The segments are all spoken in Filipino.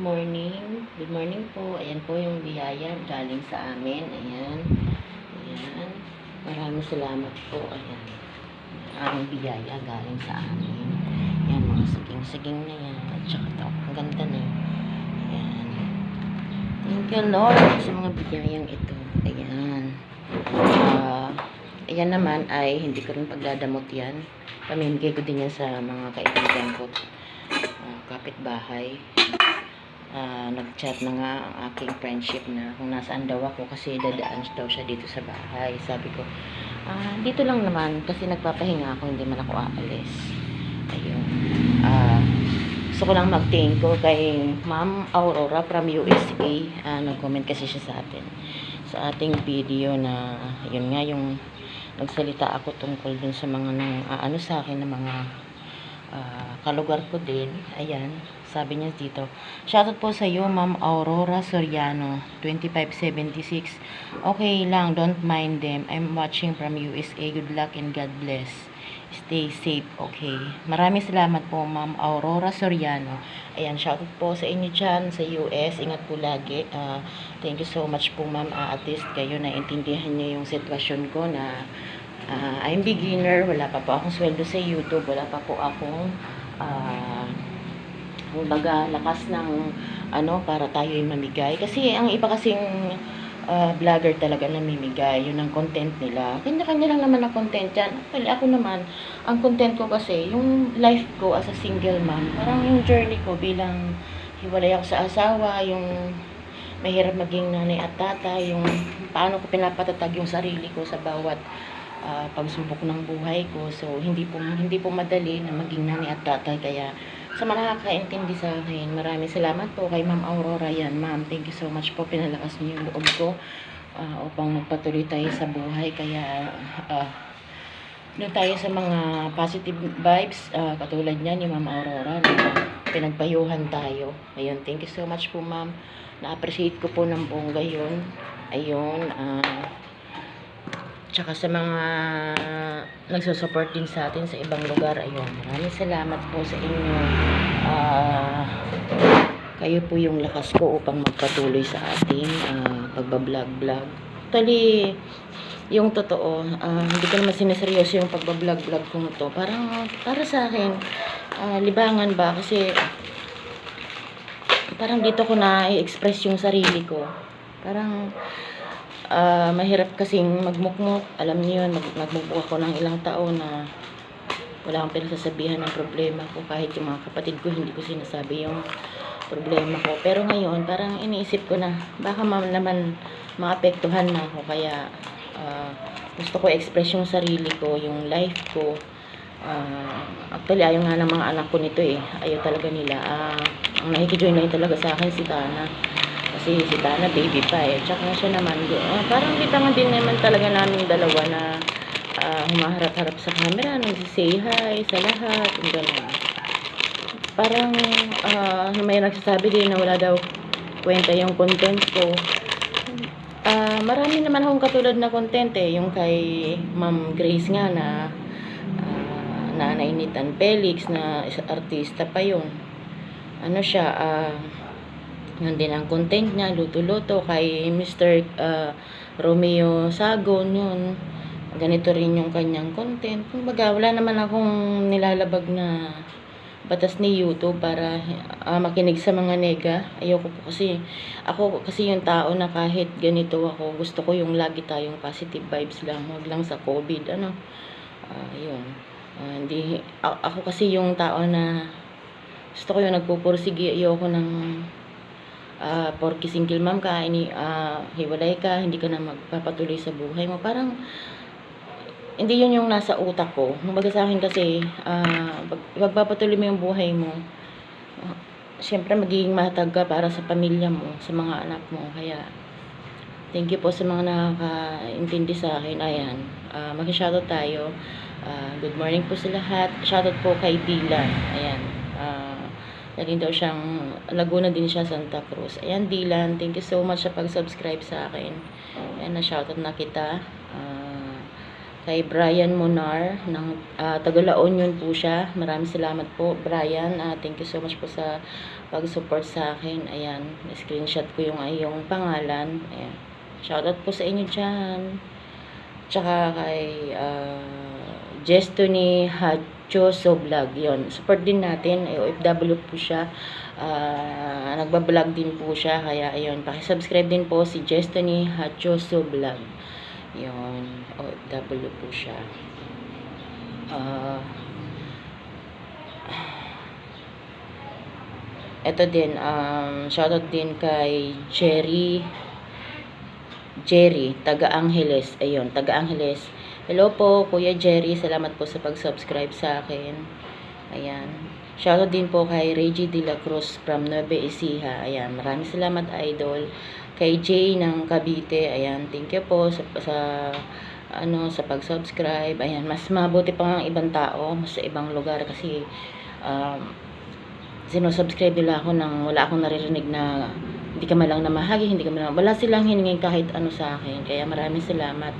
morning. Good morning po. Ayan po yung biyaya galing sa amin. Ayan. Ayan. Maraming salamat po. Ayan. Ang biyaya galing sa amin. Ayan, mga saging-saging na yan. At saka ito. Ang ganda na. Ayan. Thank you, Lord, sa mga biyayang ito. Ayan. Ah, ayan naman ay hindi ko rin pagdadamot yan. Pamimigay ko din yan sa mga kaibigan ko. Ah, kapitbahay ah, nag-chat na nga ang aking friendship na kung nasaan daw ako kasi dadaan daw siya dito sa bahay. Sabi ko, ah, dito lang naman kasi nagpapahinga ako, hindi man ako aalis. Ayun. Ah, gusto ko lang mag-thank ko kay Ma'am Aurora from USA. Ah, nag-comment kasi siya sa atin sa ating video na yun nga yung nagsalita ako tungkol dun sa mga nang ano sa akin na mga ah, kalugar ko din. Ayan, sabi niya dito. Shoutout po sa iyo, Ma'am Aurora Soriano, 2576. Okay lang, don't mind them. I'm watching from USA. Good luck and God bless. Stay safe, okay. Maraming salamat po, Ma'am Aurora Soriano. Ayan, shoutout po sa inyo dyan sa US. Ingat po lagi. Ah, thank you so much po, Ma'am. Ah, at least kayo naintindihan niyo yung sitwasyon ko na Ah, I'm beginner, wala pa po akong sweldo sa YouTube, wala pa po akong ah, kumbaga lakas ng ano para tayo ay mamigay kasi ang iba kasing ah, vlogger talaga namimigay yun ang content nila kanya-kanya lang naman ang content yan actually ako naman ang content ko kasi yung life ko as a single mom parang yung journey ko bilang hiwalay ako sa asawa yung mahirap maging nanay at tatay yung paano ko pinapatatag yung sarili ko sa bawat ah, pagsubok ng buhay ko. So, hindi po, hindi po madali na maging nanay at tatay. Kaya, sa nakakaintindi sa akin, maraming salamat po kay Ma'am Aurora yan. Ma'am, thank you so much po. Pinalakas niyo yung loob ko ah, upang magpatuloy tayo sa buhay. Kaya, ah, doon tayo sa mga positive vibes, ah, katulad niya ni Ma'am Aurora na pinagpayuhan tayo. Ayun, thank you so much po ma'am. Na-appreciate ko po ng bongga yun. Ayun, ah, tsaka sa mga nagsusupport din sa atin sa ibang lugar. Ayun, maraming salamat po sa inyo. Ah, kayo po yung lakas ko upang magpatuloy sa ating ah, pagbablog-vlog. Actually, yung totoo, ah, hindi ko naman sineseryoso yung pagbablog-vlog kong to. Parang, para sa akin, ah, libangan ba? Kasi, parang dito ko na i-express yung sarili ko. Parang, ah, mahirap kasing magmukmuk. Alam niyo yun, mag magmukmuk ako ng ilang taon na wala akong pinagsasabihan ng problema ko. Kahit yung mga kapatid ko, hindi ko sinasabi yung problema ko. Pero ngayon, parang iniisip ko na, baka ma naman maapektuhan na ako. Kaya, ah, gusto ko express yung sarili ko, yung life ko. Ah, actually, ayaw nga ng mga anak ko nito eh. Ayaw talaga nila. Ah, ang nakikijoin na talaga sa akin si Tana. Kasi si Tana, baby pa eh. Tsaka siya naman, ah, parang bitangan din naman talaga namin dalawa na ah, humaharap-harap sa camera, nagsisay hi sa lahat, yung gano'n. Parang ah, may nagsasabi din na wala daw kwenta yung content ko. Ah, marami naman akong katulad na content eh. Yung kay Ma'am Grace nga na ah, nanay ni Tan Felix na artista pa yun. Ano siya, ah, yun din ang content niya, luto-luto. Kay Mr. ah, Romeo Sagon, yun. Ganito rin yung kanyang content. Kumbaga, wala naman akong nilalabag na batas ni YouTube para ah, makinig sa mga nega. Ayoko po kasi, ako kasi yung tao na kahit ganito ako, gusto ko yung lagi tayong positive vibes lang, wag lang sa COVID, ano. Ah, yun. Ah, hindi, ako kasi yung tao na gusto ko yung nagpupursige, ayoko ng ah, porky single mom ka, ini, ah, hiwalay ka, hindi ka na magpapatuloy sa buhay mo. Parang, hindi yun yung nasa utak ko. Kumbaga sa akin kasi, pag pagpapatuloy mo yung buhay mo, ah, syempre magiging matag ka para sa pamilya mo, sa mga anak mo. Kaya, thank you po sa mga nakakaintindi sa akin. Ayan, uh, mag-shoutout tayo. Ah, good morning po sa lahat. Shoutout po kay Dylan. Ayan, Laging daw siyang, Laguna din siya, Santa Cruz. Ayan, Dylan, thank you so much sa pag-subscribe sa akin. Ayan, na-shoutout na kita. Ah, kay Brian Monar ng uh, Tagalaon yun po siya. Maraming salamat po Brian. Ah, thank you so much po sa pag-support sa akin. Ayan, screenshot ko yung iyong pangalan. Ayan. Shoutout po sa inyo dyan. Tsaka kay uh, Jestony Hachoso Vlog. Yun, support din natin. Ay, OFW po siya. Ah, nagbablog din po siya. Kaya ayun, pakisubscribe din po si Jestony Hachoso Vlog. Yun, OFW po siya. Ah, ito din, um, shoutout din kay Jerry Jerry, taga Angeles. Ayun, taga Angeles. Hello po, Kuya Jerry. Salamat po sa pag-subscribe sa akin. Ayan. Shoutout din po kay Reggie De La Cruz from Nueva Ecija. Ayan, maraming salamat, idol. Kay Jay ng Cavite. Ayan, thank you po sa, sa ano sa pag-subscribe. Ayan, mas mabuti pa nga ang ibang tao sa ibang lugar kasi um, sinusubscribe nila ako nang wala akong naririnig na hindi ka malang namahagi, hindi ka malang, wala silang hiningin kahit ano sa akin. Kaya maraming salamat.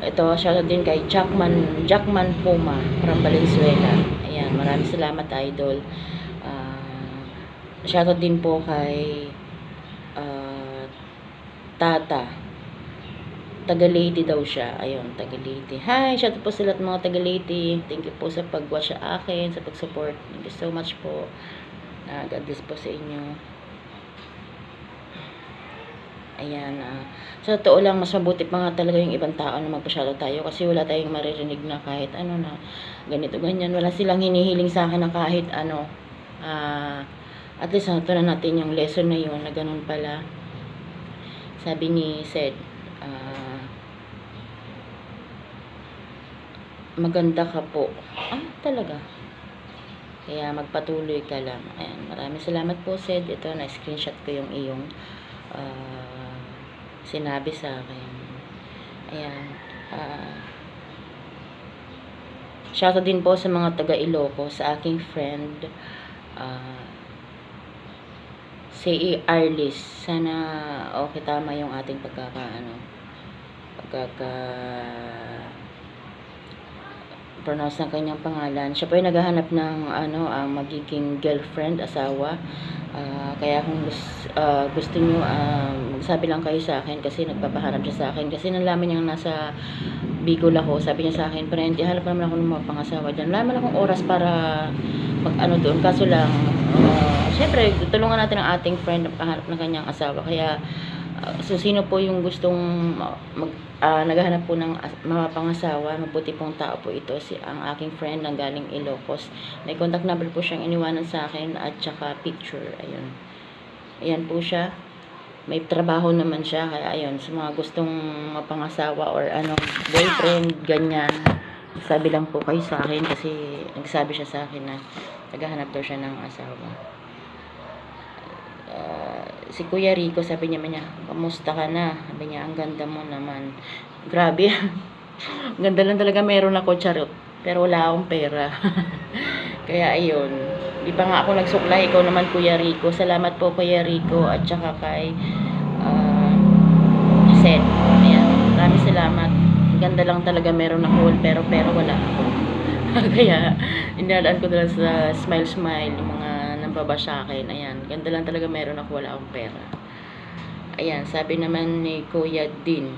Ito, shoutout din kay Jackman, Jackman Puma from Valenzuela. Ayan, maraming salamat, idol. Ah, shoutout din po kay ah, Tata. Tagaliti daw siya. Ayun, Tagaliti. Hi, shoutout po sa lahat mga Tagaliti. Thank you po sa pag-watch sa akin, sa pag-support. Thank you so much po. Ah, God bless po sa inyo. Ayan. ah. sa totoo lang, mas mabuti pa nga talaga yung ibang tao na magpasyado tayo kasi wala tayong maririnig na kahit ano na ganito, ganyan. Wala silang hinihiling sa akin na kahit ano. ah at least natutunan natin yung lesson na yun na ganun pala. Sabi ni Sed, ah maganda ka po. Ah, talaga. Kaya magpatuloy ka lang. Ayan, maraming salamat po, Sed. Ito, na-screenshot ko yung iyong ah, sinabi sa akin. Ayan. ah shoutout din po sa mga taga Iloco, sa aking friend, ah si Arlis. Sana okay tama yung ating pagkakaano. Pagkaka pronounce ng kanyang pangalan. Siya po ay naghahanap ng ano, ang magiging girlfriend, asawa. Ah, kaya kung gusto, gusto nyo, ah, magsabi lang kayo sa akin kasi nagpapahanap siya sa akin. Kasi nalaman niya nasa Bicol ako, sabi niya sa akin, parenti, hanap naman ako ng mga pangasawa dyan. Wala man akong oras para mag ano doon. Kaso lang, ah, syempre, tulungan natin ang ating friend na makahanap ng kanyang asawa. Kaya, so sino po yung gustong mag, ah, naghahanap po ng as- mga pangasawa, mabuti pong tao po ito, si ang aking friend na galing Ilocos. May contact number po siyang iniwanan sa akin at saka picture, ayun. Ayan po siya. May trabaho naman siya, kaya ayun, sa mga gustong mapangasawa or ano, boyfriend, ganyan. Sabi lang po kayo sa akin kasi nagsabi siya sa akin na naghahanap daw siya ng asawa. Ah, si Kuya Rico, sabi niya niya, kamusta ka na? Sabi niya, ang ganda mo naman. Grabe. ganda lang talaga meron ako, charot. Pero wala akong pera. Kaya ayun. Di pa nga ako nagsuklay. Ikaw naman, Kuya Rico. Salamat po, Kuya Rico. At saka kay ah, Seth. Ayan. Maraming salamat. Ganda lang talaga meron ako. Pero, pero wala ako. Kaya, inalaan ko na lang sa smile smile yung mga nambaba sa akin. Ayan, ganda lang talaga meron ako, wala akong pera. Ayan, sabi naman ni Kuya Din,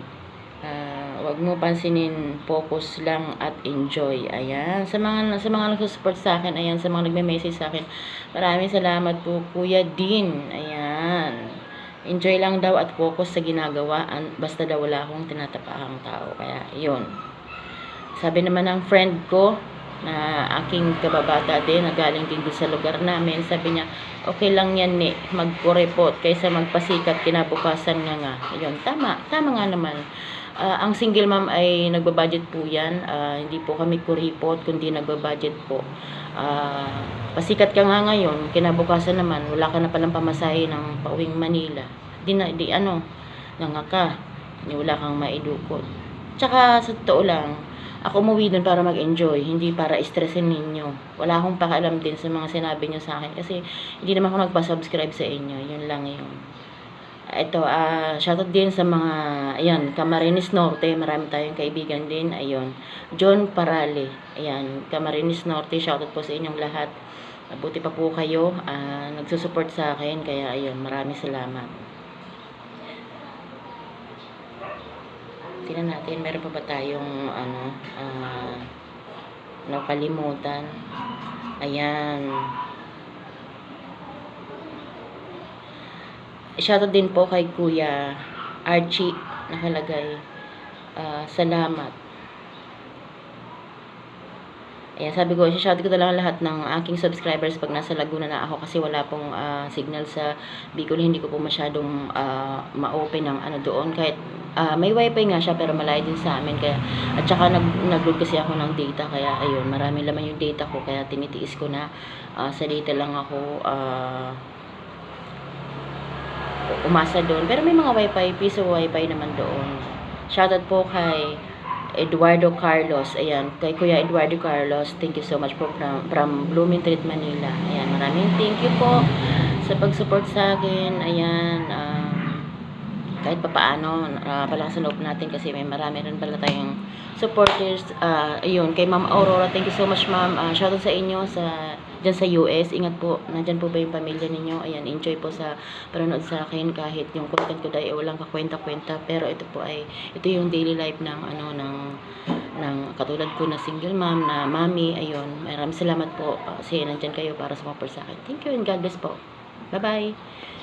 ah, wag mo pansinin, focus lang at enjoy. Ayan, sa mga sa mga nagsusupport sa akin, ayan, sa mga nagme-message sa akin, maraming salamat po Kuya Din. Ayan. Enjoy lang daw at focus sa ginagawa, an- basta daw wala akong tinatapakang tao. Kaya, yun. Sabi naman ng friend ko, na aking kababata din, na galing din sa lugar namin, sabi niya, okay lang yan ni, magkurepot kaysa magpasikat kinabukasan nga nga. Yun, tama, tama nga naman. Ah, ang single mom ay nagbabudget po yan, Ah, hindi po kami kuripot, kundi nagbabudget po. Ah, pasikat ka nga ngayon, kinabukasan naman, wala ka na palang pamasahe ng pauwing Manila. Di na, di ano, nga ka, wala kang maidukot. Tsaka sa totoo lang, ako umuwi doon para mag-enjoy, hindi para stressin ninyo. Wala akong pakialam din sa mga sinabi nyo sa akin kasi hindi naman ako nagpa-subscribe sa inyo. Yun lang yun. ito, ah, shoutout din sa mga, ayan, Camarines Norte, marami tayong kaibigan din, ayun. John Parale, ayan, Camarines Norte, shoutout po sa inyong lahat. Mabuti pa po kayo, ah, nagsusupport sa akin, kaya ayun, maraming salamat. Tingnan natin, meron pa ba tayong, ano, ah, nakalimutan. Ayan. Shoutout din po kay Kuya Archie nakalagay. Ah, salamat. Ayan, sabi ko, shoutout ko na lang lahat ng aking subscribers pag nasa Laguna na ako kasi wala pong ah, signal sa Bicol. Hindi ko po masyadong ah, ma-open ang ano doon. Kahit ah, may wifi nga siya pero malayo din sa amin. Kaya, at saka nag, nag-load kasi ako ng data. Kaya ayun, marami laman yung data ko. Kaya tinitiis ko na ah, sa data lang ako ah, umasa doon. Pero may mga wifi, piso wifi naman doon. Shoutout po kay Eduardo Carlos. Ayan, kay Kuya Eduardo Carlos. Thank you so much po from, from Blooming Street, Manila. Ayan, maraming thank you po sa pag-support sa akin. Ayan, um, kahit pa paano, uh, palakas ang loob natin kasi may marami rin pala tayong supporters. Uh, ayun, kay Ma'am Aurora, thank you so much ma'am. Uh, shoutout sa inyo sa dyan sa US. Ingat po, nandyan po ba yung pamilya ninyo? Ayan, enjoy po sa panonood sa akin kahit yung content ko dahil walang kakwenta-kwenta. Pero ito po ay, ito yung daily life ng ano, ng ng katulad ko na single mom, na mami, ayun. Maraming salamat po kasi nandyan kayo para sumaport sa akin. Thank you and God bless po. Bye-bye.